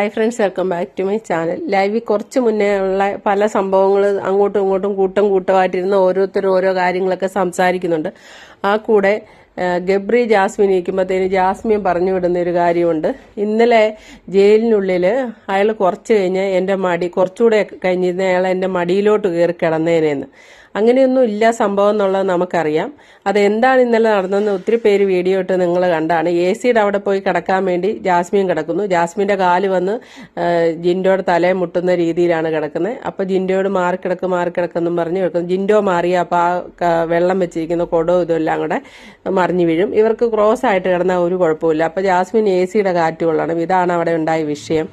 Hi friends welcome back to my channel ലൈവിൽ കുറച്ച് മുന്നേ ഉള്ള പല സംഭവങ്ങൾ അങ്ങോട്ടും ഇങ്ങോട്ടും കൂട്ടം കൂട്ടമായിട്ടിരുന്ന് ഓരോരുത്തരും ഓരോ കാര്യങ്ങളൊക്കെ സംസാരിക്കുന്നുണ്ട്. ആ കൂടെ ഗബ്രി ജാസ്മിൻ ഇരിക്കുമ്പോഴത്തേന് ജാസ്മിൻ പറഞ്ഞു വിടുന്ന ഒരു കാര്യമുണ്ട്. ഇന്നലെ ജയിലിനുള്ളിൽ അയാൾ കുറച്ച് കഴിഞ്ഞ് എന്റെ മടി കുറച്ചുകൂടെ കഴിഞ്ഞിരുന്ന അയാൾ എന്റെ മടിയിലോട്ട് കയറി കിടന്നേനെന്ന്. അങ്ങനെയൊന്നും ഇല്ല സംഭവം എന്നുള്ളത് നമുക്കറിയാം. അതെന്താണ് ഇന്നലെ നടന്നതെന്ന് ഒത്തിരി പേര് വീഡിയോ ഇട്ട് നിങ്ങൾ കണ്ടാണ്. എ സിയുടെ അവിടെ പോയി കിടക്കാൻ വേണ്ടി ജാസ്മിൻ കിടക്കുന്നു. ജാസ്മിന്റെ കാൽ വന്ന് ജിൻഡോയുടെ തലയെ മുട്ടുന്ന രീതിയിലാണ് കിടക്കുന്നത്. അപ്പോൾ ജിൻഡോയോട് മാറിക്കിടക്ക് മാറിക്കിടക്കെന്നും പറഞ്ഞ് കിടക്കുന്നു ജിൻഡോ മാറി അപ്പോൾ ആ വെള്ളം വെച്ചിരിക്കുന്ന കൊടോ ഇതെല്ലാം കൂടെ മറിഞ്ഞു വീഴും. ഇവർക്ക് ക്രോസ് ആയിട്ട് കിടന്നാൽ ഒരു കുഴപ്പമില്ല അപ്പോൾ ജാസ്മിൻ എ സിയുടെ കാറ്റ് കൊള്ളണം. ഇതാണ് അവിടെ ഉണ്ടായ വിഷയം.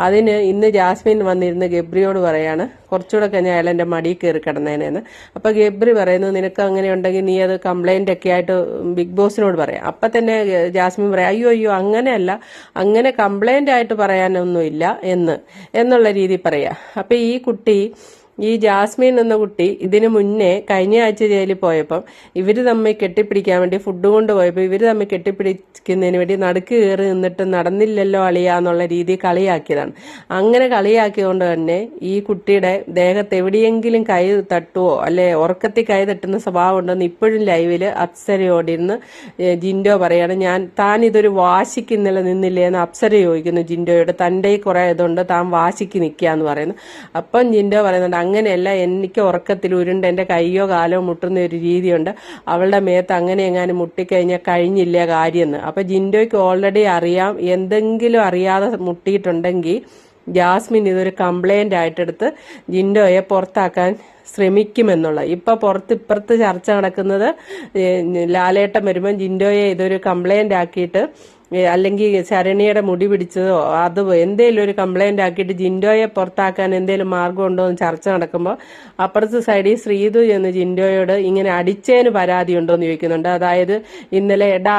അതിന് ഇന്ന് ജാസ്മിൻ വന്നിരുന്ന് ഗബ്രിയോട് പറയാണ് കുറച്ചുകൂടെ കഴിഞ്ഞാൽ അയാൾ എന്റെ മടിയിൽ കയറി കിടന്നേനെന്ന് അപ്പൊ ഗബ്രി പറയുന്നു നിനക്ക് അങ്ങനെ ഉണ്ടെങ്കിൽ നീ അത് കംപ്ലൈന്റ് ഒക്കെ ആയിട്ട് ബിഗ് ബോസിനോട് പറയാം. അപ്പൊ തന്നെ ജാസ്മിൻ പറയാം അയ്യോ അയ്യോ അങ്ങനെയല്ല. അങ്ങനെ കംപ്ലൈന്റ് ആയിട്ട് പറയാനൊന്നുമില്ല എന്ന്. എന്നുള്ള രീതി പറയാ. അപ്പൊ ഈ കുട്ടി ഈ ജാസ്മിൻ എന്ന കുട്ടി ഇതിനു മുന്നേ കഴിഞ്ഞ ആഴ്ച ജയിലിൽ പോയപ്പം ഇവർ തമ്മിൽ കെട്ടിപ്പിടിക്കാൻ വേണ്ടി ഫുഡ് കൊണ്ട് പോയപ്പോൾ ഇവർ തമ്മിൽ കെട്ടിപ്പിടിക്കുന്നതിന് വേണ്ടി നടുക്ക് കയറി നിന്നിട്ട് നടന്നില്ലല്ലോ അളിയ എന്നുള്ള രീതി കളിയാക്കിയതാണ്. അങ്ങനെ കളിയാക്കിയതുകൊണ്ട് തന്നെ ഈ കുട്ടിയുടെ ദേഹത്ത് എവിടെയെങ്കിലും കൈ തട്ടുവോ അല്ലെ ഉറക്കത്തിൽ കൈ തട്ടുന്ന സ്വഭാവം ഉണ്ടെന്ന് ഇപ്പോഴും ലൈവിൽ അപ്സരയോടിരുന്ന് ജിൻഡോ പറയാണ് ഞാൻ താൻ ഇതൊരു വാശിക്ക് നിന്നില്ലേ? എന്ന് അപ്സര ചോദിക്കുന്നു ജിൻഡോയോട്. തന്റെ കുറെ ഇതുണ്ട് താൻ വാശിക്ക് നിൽക്കുക എന്ന് പറയുന്നു. അപ്പം ജിൻഡോ പറയുന്നുണ്ട് അങ്ങനെയല്ല എനിക്ക് ഉറക്കത്തിൽ ഉരുണ്ട് എന്റെ കൈയോ കാലോ മുട്ടുന്ന ഒരു രീതിയുണ്ട്. അവളുടെ മേത്ത് അങ്ങനെ എങ്ങാനും മുട്ടിക്കഴിഞ്ഞാൽ കഴിഞ്ഞില്ല കാര്യമെന്ന് അപ്പൊ ജിൻഡോയ്ക്ക് ഓൾറെഡി അറിയാം എന്തെങ്കിലും അറിയാതെ മുട്ടിയിട്ടുണ്ടെങ്കിൽ ജാസ്മിൻ ഇതൊരു കംപ്ലൈന്റ് ആയിട്ടെടുത്ത് ജിൻഡോയെ പുറത്താക്കാൻ ശ്രമിക്കുമെന്നുള്ള. ഇപ്പൊ പുറത്ത് ഇപ്പുറത്ത് ചർച്ച നടക്കുന്നത് ലാലേട്ടം വരുമ്പോൾ ജിൻഡോയെ ഇതൊരു കംപ്ലൈന്റ് ആക്കിയിട്ട് അല്ലെങ്കിൽ ശരണിയുടെ മുടി പിടിച്ചതോ അത് എന്തേലും ഒരു കംപ്ലൈന്റ് ആക്കിയിട്ട് ജിൻഡോയെ പുറത്താക്കാൻ എന്തേലും മാർഗം ഉണ്ടോ എന്ന് ചർച്ച നടക്കുമ്പോൾ അപ്പുറത്തെ സൈഡിൽ ശ്രീതു എന്ന് ജിൻഡോയോട് ഇങ്ങനെ അടിച്ചതിന് പരാതി ഉണ്ടോ എന്ന് ചോദിക്കുന്നുണ്ട്. അതായത് ഇന്നലെ എടാ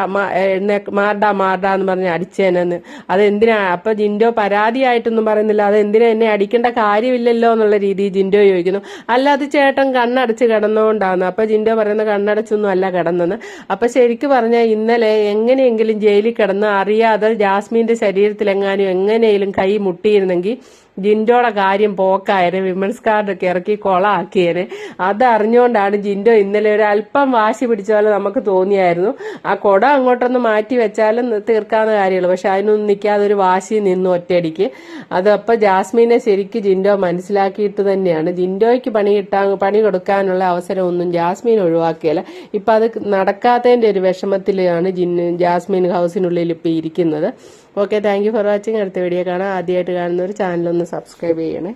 മാർഡാ മാർഡാ എന്ന് പറഞ്ഞ് അടിച്ചേനെന്ന്. അത് എന്തിനാ? അപ്പൊ ജിൻഡോ പരാതിയായിട്ടൊന്നും പറയുന്നില്ല. അത് എന്തിനാ എന്നെ അടിക്കേണ്ട കാര്യമില്ലല്ലോ എന്നുള്ള രീതിയിൽ ജിൻഡോ ചോദിക്കുന്നു. അല്ല അത് ചേട്ടൻ കണ്ണടച്ച് കിടന്നുകൊണ്ടാണ് അപ്പൊ ജിൻഡോ പറയുന്ന കണ്ണടച്ചൊന്നും അല്ല കിടന്നെന്ന്. അപ്പൊ ശരിക്കും പറഞ്ഞാൽ ഇന്നലെ എങ്ങനെയെങ്കിലും ജയിലിൽ കിടന്ന് അറിയാതെ ജാസ്മിന്റെ ശരീരത്തിലെങ്ങാനും എങ്ങനെയും കൈ മുട്ടിയിരുന്നെങ്കിൽ ജിൻഡോയുടെ കാര്യം പോക്കായനെ വിമൻസ് കാർഡൊക്കെ ഇറക്കി അത് അറിഞ്ഞുകൊണ്ടാണ് ജിൻഡോ ഇന്നലെ ഒരു അല്പം വാശി പിടിച്ച പോലെ നമുക്ക് തോന്നിയായിരുന്നു. ആ കുട അങ്ങോട്ടൊന്ന് മാറ്റി വെച്ചാലും തീർക്കാവുന്ന കാര്യമുള്ളൂ. പക്ഷെ അതിനൊന്നും നിൽക്കാതെ ഒരു വാശി നിന്നു ഒറ്റയടിക്ക്. അത് അപ്പോൾ ജാസ്മിനെ ശരിക്ക് ജിൻഡോ മനസ്സിലാക്കിയിട്ട് തന്നെയാണ്. ജിൻഡോയ്ക്ക് പണി കിട്ടാൻ പണി കൊടുക്കാനുള്ള അവസരമൊന്നും ജാസ്മിൻ ഒഴിവാക്കിയല്ല. ഇപ്പം അത് നടക്കാത്തതിന്റെ ഒരു വിഷമത്തിലാണ് ജിൻ ജാസ്മിൻ ഹൗസിനുള്ളിൽ ഇപ്പൊ ഇരിക്കുന്നത്. Okay thank you for watching. അടുത്ത വീഡിയോ കാണാം. ആദ്യമായിട്ട് കാണുന്ന ഒരു ചാനലൊന്ന് സബ്സ്ക്രൈബ് ചെയ്യണേ.